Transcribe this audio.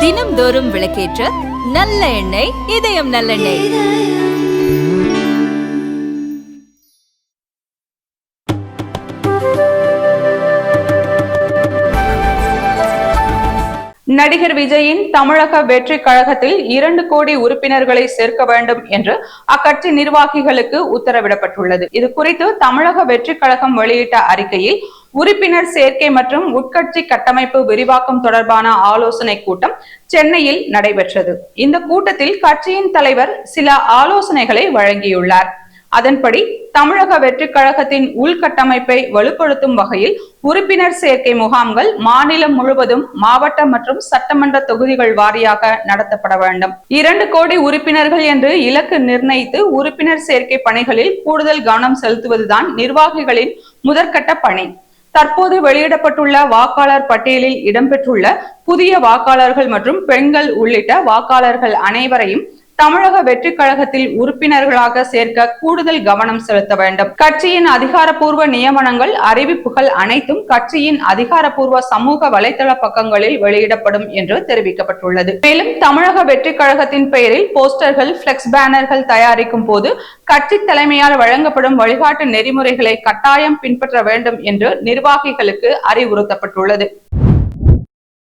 தினம்தோறும் விளக்கேற்ற நல்ல எண்ணெய் இதயம் நல்லெண்ணெய் நடிகர் விஜயின் தமிழக வெற்றி கழகத்தில் இரண்டு கோடி உறுப்பினர்களை சேர்க்க வேண்டும் என்று அக்கட்சி நிர்வாகிகளுக்கு உத்தரவிடப்பட்டுள்ளது. இது குறித்து தமிழக வெற்றி கழகம் வெளியிட்ட அறிக்கையில் உறுப்பினர் சேர்க்கை மற்றும் உட்கட்சி கட்டமைப்பு விரிவாக்கம் தொடர்பான ஆலோசனை கூட்டம் சென்னையில் நடைபெற்றது. இந்த கூட்டத்தில் கட்சியின் தலைவர் சில ஆலோசனைகளை வழங்கியுள்ளார். அதன்படி தமிழக வெற்றிக் கழகத்தின் உள்கட்டமைப்பை வலுப்படுத்தும் வகையில் உறுப்பினர் சேர்க்கை முகாம்கள் மாநிலம் முழுவதும் மாவட்ட மற்றும் சட்டமன்ற தொகுதிகள் வாரியாக நடத்தப்பட வேண்டும். இரண்டு கோடி உறுப்பினர்கள் என்று இலக்கு நிர்ணயித்து உறுப்பினர் சேர்க்கை பணிகளில் கூடுதல் கவனம் செலுத்துவதுதான் நிர்வாகிகளின் முதற்கட்ட பணி. தற்போது வெளியிடப்பட்டுள்ள வாக்காளர் பட்டியலில் இடம்பெற்றுள்ள புதிய வாக்காளர்கள் மற்றும் பெண்கள் உள்ளிட்ட வாக்காளர்கள் அனைவரையும் தமிழக வெற்றி கழகத்தில் உறுப்பினர்களாக சேர்க்க கூடுதல் கவனம் செலுத்த வேண்டும். கட்சியின் அதிகாரப்பூர்வ நியமனங்கள் அறிவிப்புகள் அனைத்தும் கட்சியின் அதிகாரப்பூர்வ சமூக வலைதள பக்கங்களில் வெளியிடப்படும் என்று தெரிவிக்கப்பட்டுள்ளது. மேலும் தமிழக வெற்றி கழகத்தின் பெயரில் போஸ்டர்கள் பிளெக்ஸ் பேனர்கள் தயாரிக்கும் போது கட்சி தலைமையால் வழங்கப்படும் வழிகாட்டு நெறிமுறைகளை கட்டாயம் பின்பற்ற வேண்டும் என்று நிர்வாகிகளுக்கு அறிவுறுத்தப்பட்டுள்ளது.